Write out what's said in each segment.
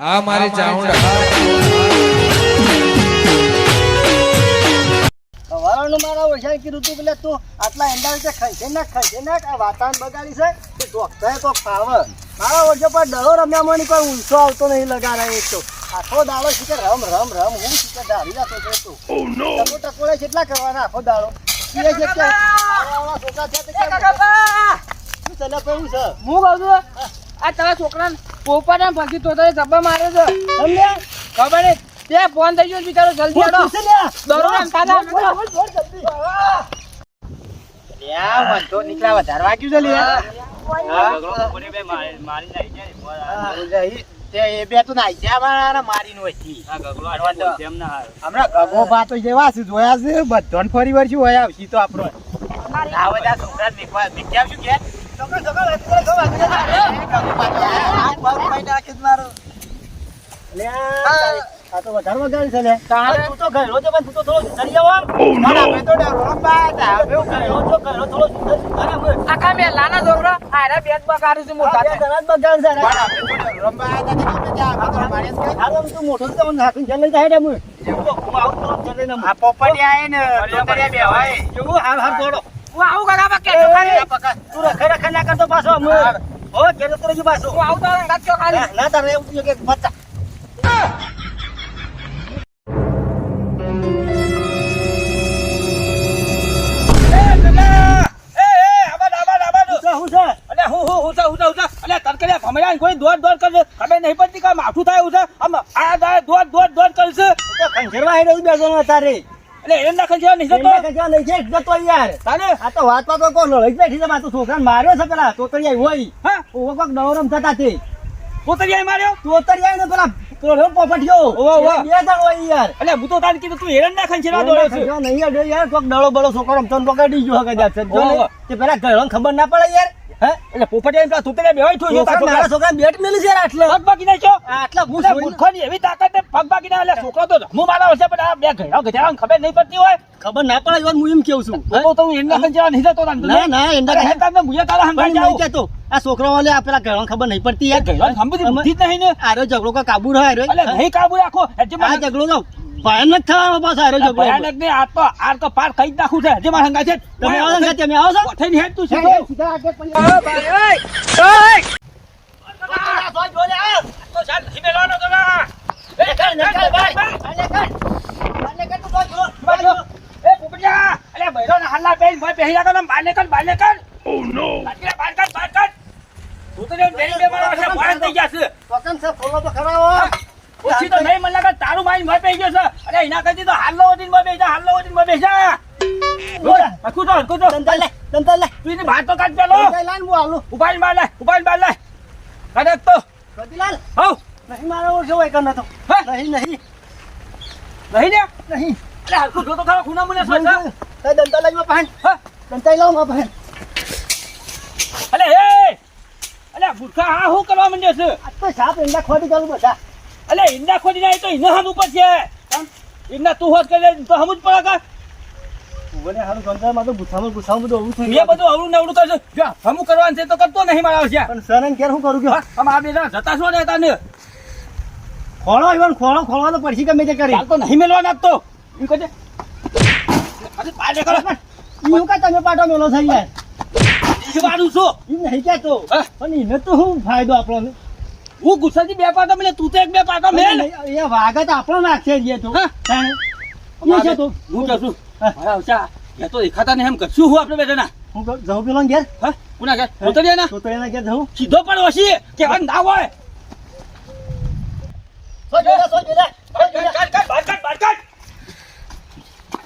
આ મારી ચાઉંડા સવારનું મારા ઓછા કીધું તું પેલા તું આટલા એંડા વિશે ખાઈ છે ના ખાઈ આ વાતાવરણ બગાડી છે તે ડોક્ટરે તો ખાવ મારા ઓછો પર ડળો રમ્યા મને કોઈ ઊંચો આવતો નહીં લગાડે એક તો. આખો દાડો શીખે રમ રમ રમ હું શીખે ધારી જતો છે તું. ટકો ટકોળે કેટલા કરવાના આખો દાડો? એ છે કે છોકરા છે તે કેમ? હું કહું છું આ તારા છોકરાને પોપરના પગી તો જબ્બા મારે છે. સમજે ખબર નહીં તે ફોન થઈ ગયો બિચારો જલ્દી આડો પૂછે લ્યા. દોરો રમતા હતા. બોલ, બોલ, બોલ, જલ્દી. હમણાં તો જેવા છે જોયા છે બધાને ફરી કે હોય આવશી તો આપણો. છોકરા, થોડો થોડો મોટા જલ્દી જાય. એવું તો આવું ને હું. એવું હાલ હાલ દોડો. હું આવું કાકા કે એ, તું રખે રખે ના કરતો પાછો આમ. હો, ઘેર તો ગયો પાછો. હું આવતો રાત કયો ખાલી. ના, તારે એવું થયું કે બચ્ચા. શું છે, શું છે? તો ખંજેરવા હેડે ઈ બે જણા તારે. એના ખંજેરવા નહીં છે, જતો યાર. આ તો વાત તો કોણ લઈ બેઠી છે, મારે છોકરાને માર્યો છે પેલા તોતરિયા હોય. ઓવો કોક નવરમ થતા તે. તોતરિયા ને પેલા પેલો પોપટિયો ઓવો, ઓવો. બે જણ યાર. એટલે હું તો તારે કીધું તું હેરણ ના નહીં યાર. કોક દડો બળો છોકરો રમતો પકડી ગયો હકે જાત છે. જો તે પેલા ખબર ના પડે યાર. એટલે પોપટિયા પેલા તને બેવાય થયો છોકરા મારા છોકરા બેટ મેલી છે આટલે. પગ બાકી નાખ્યો આટલા હું એટલે ની એવી તાકાત ને પગ બાકી ના એટલે છોકરો તો હું મારા હશે પણ આ બે ઘેરા ઘેરા ખબર નહીં પડતી હોય. ખબર ના પડે એવા હું એમ કેવું છું? તો તું એમના જવા નહીં જતો ના ના અરે હે તારને મુએ તારા નહીં જાઉં. કહેતો. આ છોકરો વાલે આ પેલા ખબર નહીં પડતી યાર. ઘેરા સમજી બુદ્ધિ જ નહીં ને. આરો ઝઘડો કા કાબુ રહ્યો એટલે નહીં કાબુ રાખો. એટલે આ ઝઘડો તો ભયાનક થવાનો પાછો આરો ઝઘડો ભયાનક ને આ તો આ તો પાર કઈ જ નાખું છે જે મારા હંગા છે તમે આવો સંગા તમે આવો છો થઈને હેડ તું હે, સીધા આગળ પડી તો ચાલ નહીં તો ના. એ કર ને કર ભાઈ બાજુ. એ પોપડિયા અલે બૈરો ના હલ્લા બેન ભાઈ પહેરી રાખો ને બાને કર બાને કર ઓ નો બાર કર બાર કર તું તો બેન બે મારો છે ભોળા થઈ ગયા છે પસંદ છે ફોલો તો ખરાવો ઓછી તો નહીં મને માઈન ભાઈ પઈ ગયો છે. અરે એના કરતી તો હાલ્લો ઓટીન ભાઈ બેસા હાલ્લો ઓટીન ભાઈ બેસા હકુ તો હકુ તો દંતા લે તંતર લે. તું એને ભાત તો કાઢ પેલો. લાઈન હું આલું ઉપાડ માર લે ઉપાડ માર લે કાઢ તો. કદીલાલ હવ. નહીં મારો ઓર હોય કન તો? નહીં નહીં. નહીં ને? નહીં. અરે હલકું જો તો ખરો ખૂના મને સોચ તે દંતા લઈ માં પહેન હા? દંતા લાવમાં પહેન અલે હે અલે ભૂખા હા હું કરવા માંડ્યો છે? આ તો સાપ એંડા ખોટી કરું બધા અલે ઈંડા ખોદી જાય તો ઈના હાથ ઉપર છે ઈંડા તું હોત કરે તો હમ જ પડે કા? મને હારું ગંધા માં તો ગુસામાં ગુસામાં બધું આવું થઈ બધું અવળું ને અવળું કરશે. જો હમું કરવાનું છે તો કરતો નહીં મારા આવશે. પણ સર ઘેર શું કરું કે? આમ આ બે જતા છો ને તાને? ખોળો ઈવન ખોળો ખોળવા તો પડશે ગમે તે કરી. તો નહીં મેલવા નાખતો એમ કહે અરે પાડે કરો ઈ કા તમે પાટો મેલો થઈ જાય? વાળું છો. ઈ નહીં કહેતો. હા? પણ એને તો શું ફાયદો આપણો હું ગુસ્સાથી બે પાટો મેલે તું તો એક બે પાટો મેલ. એ વાગત આપણો નાખશે જે તો. હું. છે તો? હું છું. મારા એ તો દેખાતા ને એમ કરશું હું આપણે બેઠા ના હું જવું પેલો ઘેર? હા? કોના ઘેર? ઉતરીએ ના તો ના ઘેર જવું સીધો પણ ઓછી કેવાનું ના હોય.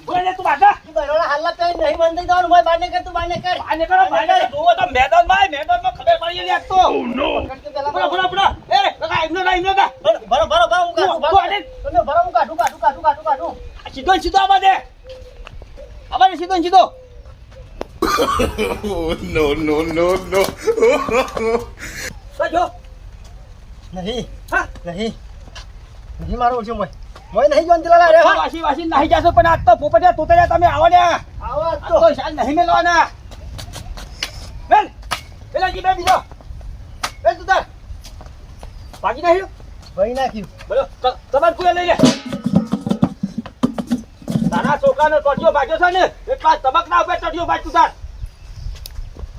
બોલે તું. ઈ બરોડા હાલત તો નહીં બંધ થઈ જવાનું, ભાઈ બાને કર તું બાને કર બહાર નીકળો, બહાર જોવો તો મેદાનમાં, મેદાનમાં ખબર પડી આજ તો. પકડ કે પેલા ભરો, ભરો, ભરો. એ, કાકા, એમનો ના, એમનો ના. ભરો ભરો ભરો હું કાઢું ભરો. તમે ભરો હું કાઢું કાઢું કાઢું કાઢું કાઢું આ સીધો સીધો આવા દે. આવા દે, સીધો સીધો. નો નો નો નો તો જો. નહીં હા. નહીં નહીં મારો ઓછો મોય મોય નહીં જોન દિલા રે વાસી, વાસી નાહી જાશો, પણ આજ તો પોપટિયા, તોતરિયા તમે આવો ને. આવો આજ આજ તો તો શાલ નહીં મેલવાના. મેલ. પેલા જી બે બીજો. મેલ તું તાર. ભાગી નાખ્યું ભાઈ નાખ્યું. બોલો તમારે કોઈ લઈ લે. તારા છોકરાનો ટોટિયો ભાગ્યો છે ને એટલા તબકના ઉપર ટોટિયો ભાગ્યું તાર.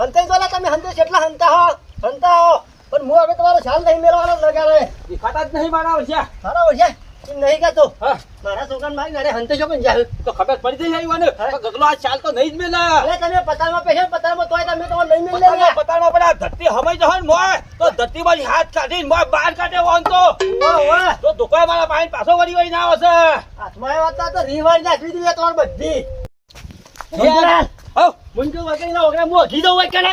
હંતાઈ બોલા તમે હંતે કેટલા હંતા હો હંતા હો. પણ હું હવે તમારો ખ્યાલ નહીં મેળવાનો લગાડે. દેખાતા જ નહીં મારા વર્ષે મારા વર્ષે નહીં કહેતો હા. મારા છોકરાને મારી નારે હંતે જો પણ જાય તો ખબર પડી જઈ આવી ને હા. ગગલો આ ચાલ તો નહીં જ મેલા. અરે તમે પતાલમાં પહેર્યો પતાલમાં તોય તમે તો નહીં મેળ પતાળમાં લેવા પતાળમાં ધરતી હમાઈ મોય. તો ધરતી મારી હાથ કાઢીને મોય બહાર કાઢે વાન તો. વાહ તો દુકાન મારા પાણી પાછો વળી વળી ના આવશે. હાથમાં વાત તો રીવાજ નાખી દીધી તમારે બધી. મુંજો ના વગેરે મો ઘી દો હોય કને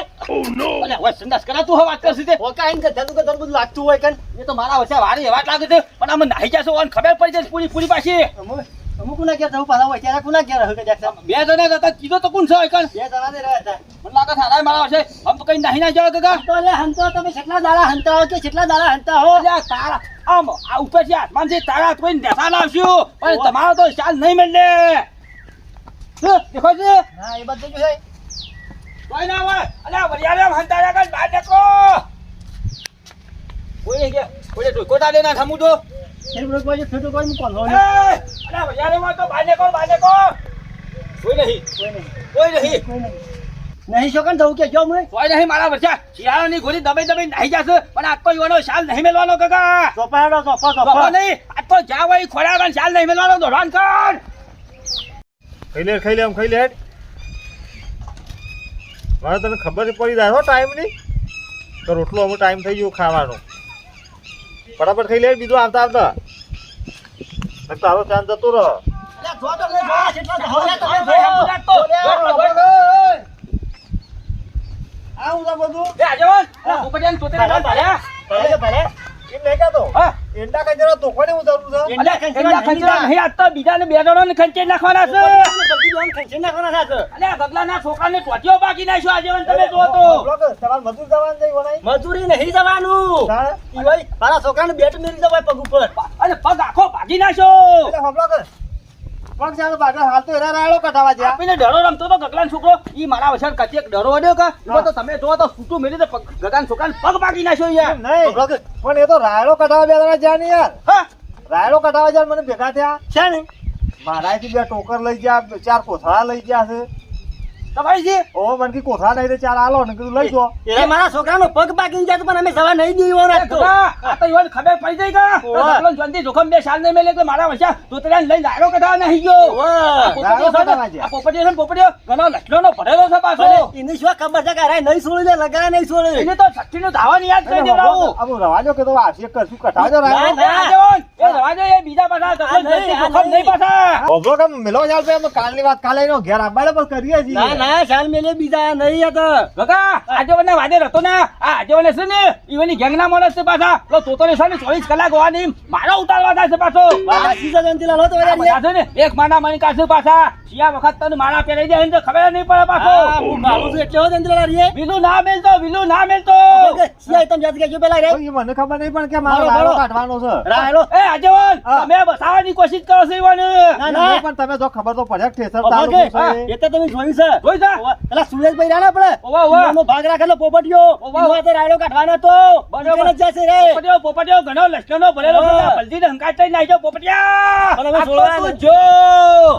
અલે, હવે સંદાસ કરા તું હવે વાત કરસી તે. ઓકા આઈને ગધાનું ગધાનું બધું લાગતું હોય કને એ તો મારા વર્ષે વારી વાત લાગે છે પણ આમ નાહી જાસો ઓન ખબર પડી જશે પૂરી પૂરી પાછી. અમુક કુના ઘેર જવું પાછા હોય ત્યારે કુના ઘેર હકે જાકતા બે જણા હતા કીધો તો કોણ છે એકન બે જણા ને રહ્યા હતા. મને લાગે સારા મારા છે આમ તો કઈ નાહી ના જાવ કાકા. તો લે હંતો તમે કેટલા દાડા હંતા હો કે કેટલા દાડા હંતા હો? અલ્યા તારા આમ આ ઉપરથી આસમાનથી તારા કોઈ નેસા લાવશું પણ તમારો તો ચાલ નહીં મળે. દેખો છે? ના એ બધું જો છે કોઈ ના હોય. અલ્યા વરિયાળે હંતાયા કર બહાર નીકળો. કોઈ ગયા કોઈ ઢોકો તાડે ના થમું તો. ફેર બ્રેક વાજે ફેટો કોઈ હું કોણ એ, અલ્યા વરિયાળે માં તો બહાર નીકળો બહાર નીકળો. કોઈ નહીં. કોઈ નહીં. કોઈ નહીં. કોઈ નહીં. નહીં શોકન જવું કે જો હું કોઈ નહીં મારા વર્ષા શિયાળાની ગોળી દબાઈ દબાઈ નાહી જશે પણ આ કોઈ યુવાનો શાલ નહીં મેળવાનો કાકા. સોપાડો સોપા સોપા નહીં આ તો જ્યાં હોય ખોરાક શાલ નહીં મેળવાનો દોડાન કર. ખાઈ લે ખાઈ લે આમ ખાઈ લે હેડ. મારે તને ખબર પડી જાય હો ટાઈમની તો રોટલો અમુક ટાઈમ થઈ ગયો ખાવાનો. ફટાફટ ખાઈ લે બીજું આવતા આવતા. નકર તારો ચાંદ જતો રહો. અલ્યા જો તો લે જો આ કેટલા દહો લે તમે હા, ભાઈ, જો આમ લે, તો ઓય, આ હું તો બધું. ભલે ભલે એમ નહીં કહેતો. હા, એંડા છે નહીં, આજ તો બીજાને બે જણાને ખંચેરી નાખવાના છે. નાખવાના છે અલ્યા, છોકરાને ટોટિયો બાકી નાખ્યો આજે તમે તો. બોલો મજૂર જવાનું છે વણાઈ મજૂરી નહીં જવાનું? ઈ ભાઈ મારા છોકરાને બેટ મેરી જવાય પગ ઉપર અને પગ આખો ભાગી નાખ્યો. એટલે કર પગ ચાલો બાજુ હાલ તો એના રાયડો કઢાવા જ્યાં. આપીને ડરો રમતો તો ગગલાન છોકરો. ઈ મારા વછાડ કચી એક ડરો અડ્યો કે? તો તમે જો તો છૂટું મેલી તો પગ- ગગલાના છોકરાને પગ પાકી નાખ્યો યાર. નહીં. પણ એ તો રાયડો કઢાવા બે જણા જ્યાં ને યાર. હા. રાયડો કઢાવા જ્યાં મને ભેગા થયા. છે ને મારાથી બે ટોકર લઈ ગયા ચાર કોથળા લઈ ગયા છે. તમારી ઓ મને કી કોથળા નહીં તો ચાર આલો ને કીધું લઈ જો એ મારા છોકરાનો પગ બાકી જાય પણ અમે સવા નહીં દઈએ એ તો આ તો ઈવન ખબર પડી જઈ ગા. આપણો જંદી જોખમ બે સાલ ને મેલે તો મારા વછા તોતરાને લઈને લાડો કઢા નહીં ગયો. આ પોપટીઓ છે ને, પોપટીઓ છે ને, પોપટીઓ ઘણો છે પાછો. એની શું ખબર છે કે અરે નહીં છોડી લે લગા નહીં છોડે? એને તો છઠ્ઠીનું ધાવાની યાદ કરી દેવડાવું અમુ રવાજો કે તો આશી કરશું કઢાવજો ના, બીજા પાછા મેલો ચાલ પે કાલની વાત કાલે ઘેર કરીએ છીએ. ના ના મેલે બીજા નહીં હતા વાદે ને. આ છે ને માણસ છે પાછા. ચોવીસ કલાક હોવાની મારો ઉતારવા થાય છે પાછો. લાલો તો આ છે ને એક માના મણી કાશે પાછા. શિયા વખત તને માળા પહેરાઈ જાય તો ખબર નહીં પડે પાછો. મારું છું એટલે હો જયંતિ લાલા રીએ. વિલું ના મેલતો વિલુ ના મેલતો. સિયા તમે જાત કે પેલા રે. મને ખબર નહીં પણ કે મારો મારો, મારો. કાઢવાનો છે. રાહેલો એ આજેવન હા. તમે બસાવવાની કોશિશ કરો છો ઈવન. ના, ના. પણ તમે જો ખબર તો પડે કે ઠેસર છે. એ તો તમે જોયું છે. જોઈ જા પેલા સુરેશભાઈ રાણા આપણે? ઓવા, ઓવા. નો ભાગ રાખેલો પોપટિયો ઓવા. ઓવા તે રાયડો કાઢવાનો તો બરાબર. જશે રે. પોપટિયો પોપટિયો ઘણો લશ્કરનો ભરેલો છે હા. બલદી હંકાટ લઈને નાખ્યો પોપટિયા. પણ અમે છોડવાના. જો?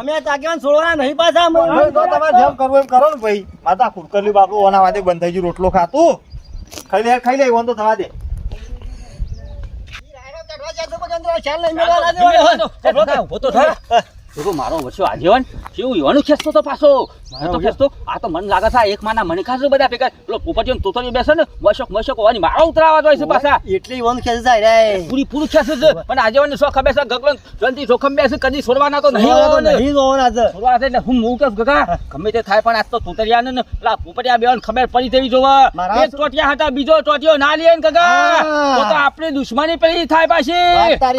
અમે તાકેવાન છોડવાના નહીં પાછા અમે. તો તમારે જેમ કરવું એમ કરો ને ભાઈ. માતા ખુરકરલી બાપુ ઓના વાદે બંધ થઈ ગયું રોટલો ખાતું. ખાઈ લે ખાઈ લે ઓન તો થવા દે. તો મારો વર્ષો આજીવન કેવું યુવાનું ખેસતો તો પાછો તો ખેંચતો આ તો મન લાગે છે એક માના મને ખાસ બધા ભેગા. પેલો પોપટીઓ તોતરીઓ બેસે ને મશક મશક હોવાની મારા ઉતરાવા જાય છે પાછા. એટલી વન ખેંચી જાય રે. પૂરી પૂરું ખેંચે છે. પણ આજીવન શોખ ખબર છે જલ્દી જોખમ બેસે કદી છોડવાના તો નહીં નહીં હોવાના. નહીં જોવાના છે. છોડવા છે એટલે હું મૂક ગગા ગમે તે થાય પણ આજ તો તોતરિયાને ને પેલા પોપટિયા બેવાને ખબર પડી તેવી જોવા. એક ટોટિયા હતા બીજો ટોટિયો ના લે ને ગગા. તો તો આપણી દુશ્મની પેલી થાય પાછી.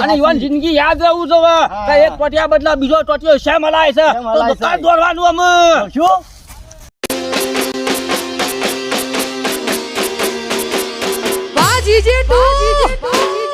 અને યુવાન જિંદગી યાદ રહેવું જોવા. એક ટોટિયા બદલા બીજો ટોટિયો શેમ હલાય છે? તો. દુકાન દોડવાનું અમે શું વાહ જીજે તું